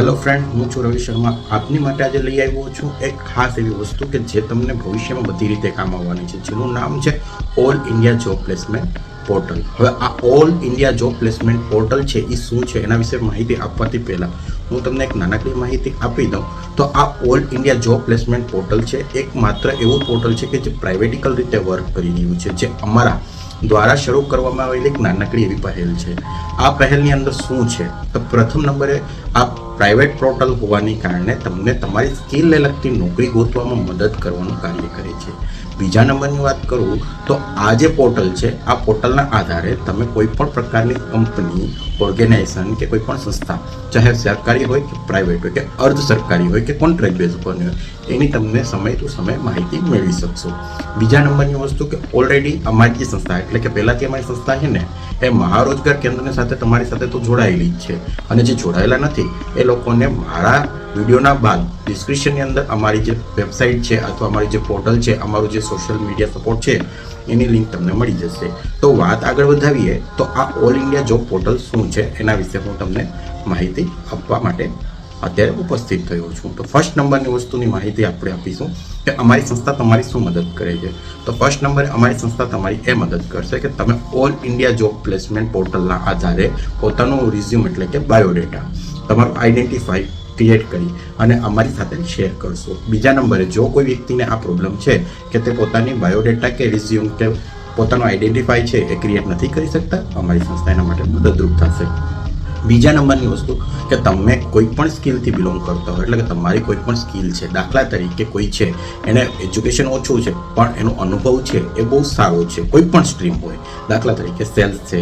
Hello friend હું છું રવિ શર્મા. આપની માટે આજે લઈ આવ્યો છું એક ખાસ એવી વસ્તુ કે જે તમને ભવિષ્યમાં બધી રીતે કામ આવવાની છે, જેનું નામ છે all India job placement portal હવે આ all India job placement portal છે એ શું છે, એના વિશે માહિતી આપવાથી પહેલાં હું તમને એક નાનકડી માહિતી આપી દઉં. તો આ all India job placement portal છે એક માત્ર એવું પોર્ટલ છે કે જે પ્રાઇવેટિકલ રીતે વર્ક કરી રહ્યું છે, જે અમારા દ્વારા શરૂ કરવામાં આવેલી એક નાનકડી એવી પહેલ છે. આ પહેલની અંદર શું છે? તો પ્રથમ નંબરે આ પ્રાઇવેટ પોર્ટલ હોવાને કારણે તમને તમારી સ્કિલને લગતી નોકરી ગોતવામાં મદદ કરવાનું કાર્ય કરે છે. બીજા નંબરની વાત કરું તો આ જે પોર્ટલ છે, આ પોર્ટલના આધારે તમે કોઈ પણ પ્રકારની કંપની ઓર્ગેનાઇઝેશન કે કોઈ પણ સંસ્થા, ચાહે સરકારી હોય કે પ્રાઇવેટ હોય કે અર્ધ સરકારી હોય કે કોન્ટ્રાક્ટ બેઝ ઉપરની હોય, એની તમને સમય ટુ સમય માહિતી મેળવી શકશો. બીજા નંબરની વસ્તુ કે ઓલરેડી અમારી સંસ્થા, એટલે કે પહેલાંથી અમારી સંસ્થા છે ને, એ મહારોજગાર કેન્દ્રની સાથે તમારી સાથે તો જોડાયેલી જ છે. અને જે જોડાયેલા નથી, એ લોકોને મારા વિડીયોના બાદ ડિસ્ક્રિપ્શનની અંદર અમારી જે વેબસાઇટ છે અથવા અમારી જે પોર્ટલ છે, અમારું જે સોશિયલ મીડિયા સપોર્ટ છે, એની લિંક તમને મળી જશે. તો વાત આગળ વધાવીએ, તો આ ઓલ ઇન્ડિયા જોબ પોર્ટલ શું છે, એના વિશે હું તમને માહિતી આપવા માટે અત્યારે ઉપસ્થિત થયો છું. તો ફર્સ્ટ નંબરની વસ્તુની માહિતી આપણે આપીશું કે અમારી સંસ્થા તમારી શું મદદ કરે છે. તો ફર્સ્ટ નંબરે અમારી સંસ્થા તમારી એ મદદ કરશે કે તમે ઓલ ઇન્ડિયા જોબ પ્લેસમેન્ટ પોર્ટલના આધારે પોતાનું રિઝ્યુમ એટલે કે બાયોડેટા તમારું આઈડેન્ટિફાઈ ક્રિએટ કરી અને અમારી સાથે શેર કરશો. બીજા નંબરે, જો કોઈ વ્યક્તિને આ પ્રોબ્લેમ છે કે તે પોતાની બાયોડેટા કે રિઝ્યુમ કે પોતાનું આઈડેન્ટિફાઈ છે એ ક્રિએટ નથી કરી શકતા, અમારી સંસ્થા એના માટે મદદરૂપ થશે. બીજા નંબરની વસ્તુ કે તમે કોઈ પણ સ્કિલથી બિલોંગ કરતા હોય, એટલે કે તમારી કોઈ પણ સ્કિલ છે, દાખલા તરીકે કોઈ છે, એને એજ્યુકેશન ઓછું છે, પણ એનો અનુભવ છે એ બહુ સારો છે, કોઈ પણ સ્ટ્રીમ હોય, દાખલા તરીકે સેલ્સ છે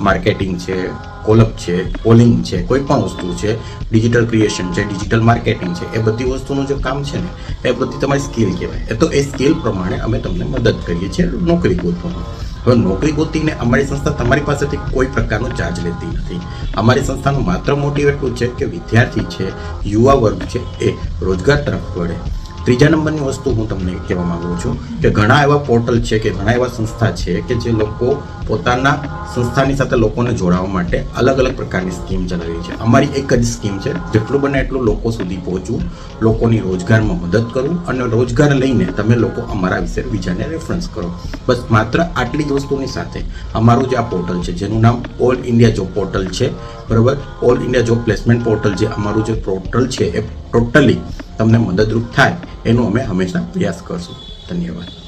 માર્કેટિંગ છે કોલપ છે, પોલિંગ છે કોઈ પણ વસ્તુ છે ડિજિટલ ક્રિએશન છે ડિજિટલ માર્કેટિંગ છે, એ બધી વસ્તુનું જે કામ છે ને, એ બધી તમારી સ્કિલ કહેવાય. એ તો એ સ્કિલ પ્રમાણે અમે તમને મદદ કરીએ છીએ નોકરી ગોતવામાં. હવે નોકરી ગોતીને અમારી સંસ્થા તમારી પાસેથી કોઈ પ્રકારનો ચાર્જ લેતી નથી. અમારી સંસ્થાનું માત્ર મોટિવ એટલું છે કે વિદ્યાર્થી છે, યુવા વર્ગ છે, એ રોજગાર તરફ વળે. ત્રીજા નંબરની વસ્તુ હું તમને કહેવા માંગુ છું કે ઘણા એવા પોર્ટલ છે કે ઘણા એવા સંસ્થા છે કે જે લોકો પોતાના સંસ્થાની સાથે લોકોને જોડાવા માટે અલગ અલગ પ્રકારની સ્કીમ ચલાવી છે. અમારી એક જ સ્કીમ છે, જેટલું બને એટલું લોકો સુધી પહોંચવું, લોકોની રોજગારમાં મદદ કરવું અને રોજગાર લઈને તમે લોકો અમારા વિશે બીજાને રેફરન્સ કરો. બસ માત્ર આટલી જ વસ્તુની સાથે અમારું જે આ પોર્ટલ છે, જેનું નામ ઓલ ઇન્ડિયા જોબ પોર્ટલ છે, બરાબર? All India job placement portal જે અમારું જે પોર્ટલ છે, એ ટોટલી તમને મદદરૂપ થાય એનો અમે હંમેશા પ્રયાસ કરશું. ધન્યવાદ.